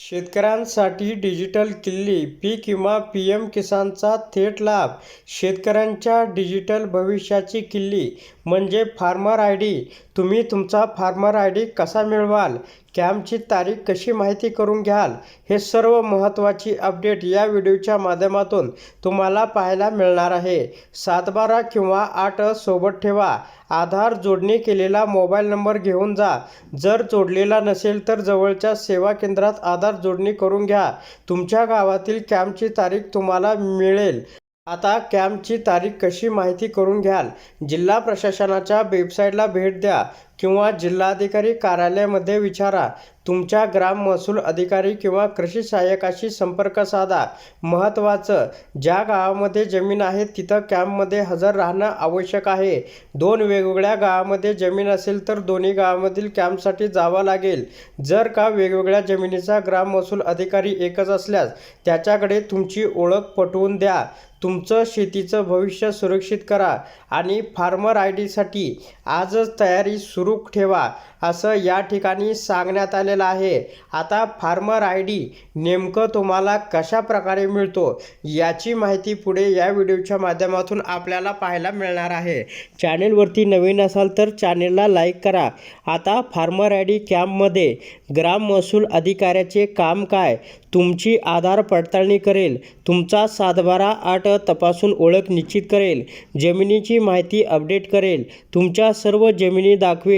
शेतकऱ्यांसाठी डिजिटल किल्ली पीक विमा पी एम किसानचा थेट लाभ शेतकऱ्यांच्या डिजिटल भविष्याची किल्ली म्हणजे फार्मर आय डी. तुम्ही तुमचा फार्मर आय डी कसा मिळवाल? कॅम्पची तारीख कशी माहिती करून घ्याल? हे सर्व महत्त्वाची अपडेट या व्हिडिओच्या माध्यमातून तुम्हाला पाहायला मिळणार आहे. सातबारा किंवा आठ सोबत ठेवा. आधार जोडणी केलेला मोबाईल नंबर घेऊन जा. जर जोडलेला नसेल तर जवळच्या सेवा केंद्रात आधार जोडणी करून घ्या. तुमच्या गावातील कॅम्पची तारीख तुम्हाला मिळेल. आता कॅम्पची तारीख कशी माहिती करून घ्याल? जिल्हा प्रशासनाच्या वेबसाईटला भेट द्या. किंवा जिल्हाधिकारी कार्यालयामध्ये विचारा. तुमच्या ग्राम महसूल अधिकारी किंवा कृषी सहाय्यकाशी संपर्क साधा. महत्त्वाचं ज्या गावामध्ये जमीन आहे तिथं कॅम्पमध्ये हजर राहणं आवश्यक आहे. दोन वेगवेगळ्या गावामध्ये जमीन असेल तर दोन्ही गावामधील कॅम्पसाठी जावं लागेल. जर का वेगवेगळ्या जमिनीचा ग्राम महसूल अधिकारी एकच असल्यास त्याच्याकडे तुमची ओळख पटवून द्या. तुमचं शेतीचं भविष्य सुरक्षित करा. आणि फार्मर आय डीसाठी आजच तयारी सुरू ठेवा असं या ठिकाणी सांगण्यात आलेलं आहे. आता फार्मर आय डी नेमकं तुम्हाला कशा प्रकारे मिळतो याची माहिती पुढे या व्हिडिओच्या माध्यमातून आपल्याला पाहायला मिळणार आहे. चॅनेलवरती नवीन असाल तर चॅनेलला लाईक करा. आता फार्मर आय डी कॅम्पमध्ये ग्राम महसूल अधिकाऱ्याचे काम काय तुमची आधार पडताळणी करेल तुमचा सातबारा आठ तपासून ओळख निश्चित करेल जमिनीची माहिती अपडेट करेल तुमच्या सर्व जमिनी दाखवेल.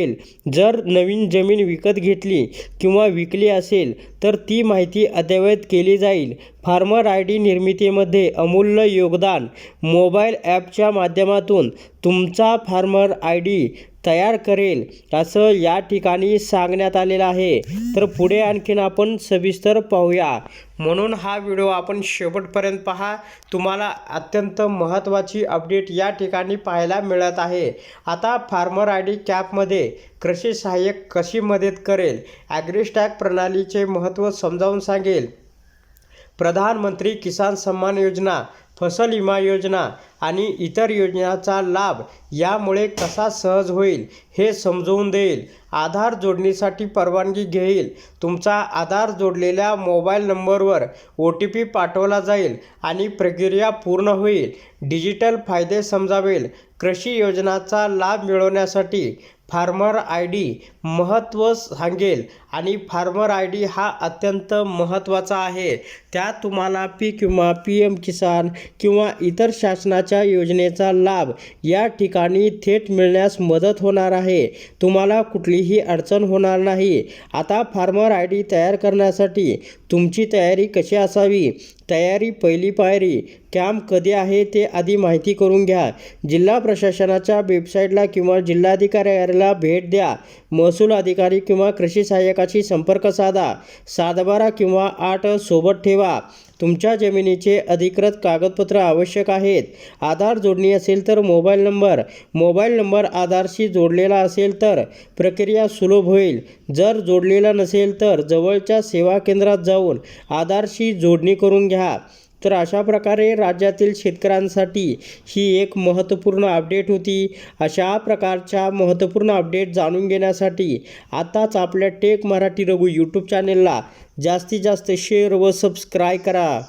जर नवीन जमीन विकत घेतली किंवा विकली असेल तर ती माहिती अद्ययावत केली जाईल. फार्मर आय डी निर्मितीमध्ये अमूल्य योगदान. मोबाईल ॲपच्या माध्यमातून तुमचा फार्मर आय डी तयार करेल असं या ठिकाणी सांगण्यात आलेलं आहे. तर पुढे आणखीन आपण सविस्तर पाहूया. म्हणून हा व्हिडिओ आपण शेवटपर्यंत पहा. तुम्हाला अत्यंत महत्त्वाची अपडेट या ठिकाणी पाहायला मिळत आहे. आता फार्मर आय डी कॅपमध्ये कृषी सहाय्यक कशी मदत करेल ॲग्रिस्टॅग प्रणालीचे महत्त्व समजावून सांगेल. प्रधानमंत्री किसान सन्मान योजना फसल विमा योजना आणि इतर योजनांचा लाभ यामुळे कसा सहज होईल हे समजवून देईल. आधार जोडणीसाठी परवानगी घेईल. तुमचा आधार जोडलेल्या मोबाईल नंबरवर ओ टी पी पाठवला जाईल आणि प्रक्रिया पूर्ण होईल. डिजिटल फायदे समजावेल. कृषी योजनाचा लाभ मिळवण्यासाठी फार्मर आय डी महत्त्व सांगेल आणि फार्मर आय डी हा अत्यंत महत्त्वाचा आहे. त्यात तुम्हाला पीक विमा पी एम किसान किंवा इतर शासनाच्या योजनेचा लाभ या ठिकाणी थेट मिळण्यास मदत होणार आहे. तुम्हाला कुठलीही अडचण होणार नाही. आता फार्मर आय डी तयार करण्यासाठी तुमची तयारी कशी असावी? तयारी पहिली पायरी कॅम्प कधी आहे ते आधी माहिती करून घ्या. जिल्हा प्रशासनाच्या वेबसाईटला किंवा जिल्हाधिकाऱ्याला भेट द्या. महसूल अधिकारी किंवा कृषी सहाय्यकाशी संपर्क साधा. सातबारा किंवा आठ सोबत ठेवा. तुमच्या जमिनीचे अधिकृत कागदपत्र आवश्यक आहेत. आधार जोडणी असेल तर मोबाईल नंबर. मोबाईल नंबर आधारशी जोडलेला असेल तर प्रक्रिया सुलभ होईल. जर जोडलेला नसेल तर जवळच्या सेवा केंद्रात जाऊन आधारशी जोडणी करून घ्या. तर अशा प्रकारे राज्यातील शेतकऱ्यांसाठी ही एक महत्त्वपूर्ण अपडेट होती. अशा प्रकारच्या महत्त्वपूर्ण अपडेट जाणून घेण्यासाठी आताच आपल्या टेक मराठी रघु यूट्यूब चॅनेलला जास्तीत जास्त शेअर व सबस्क्राय करा.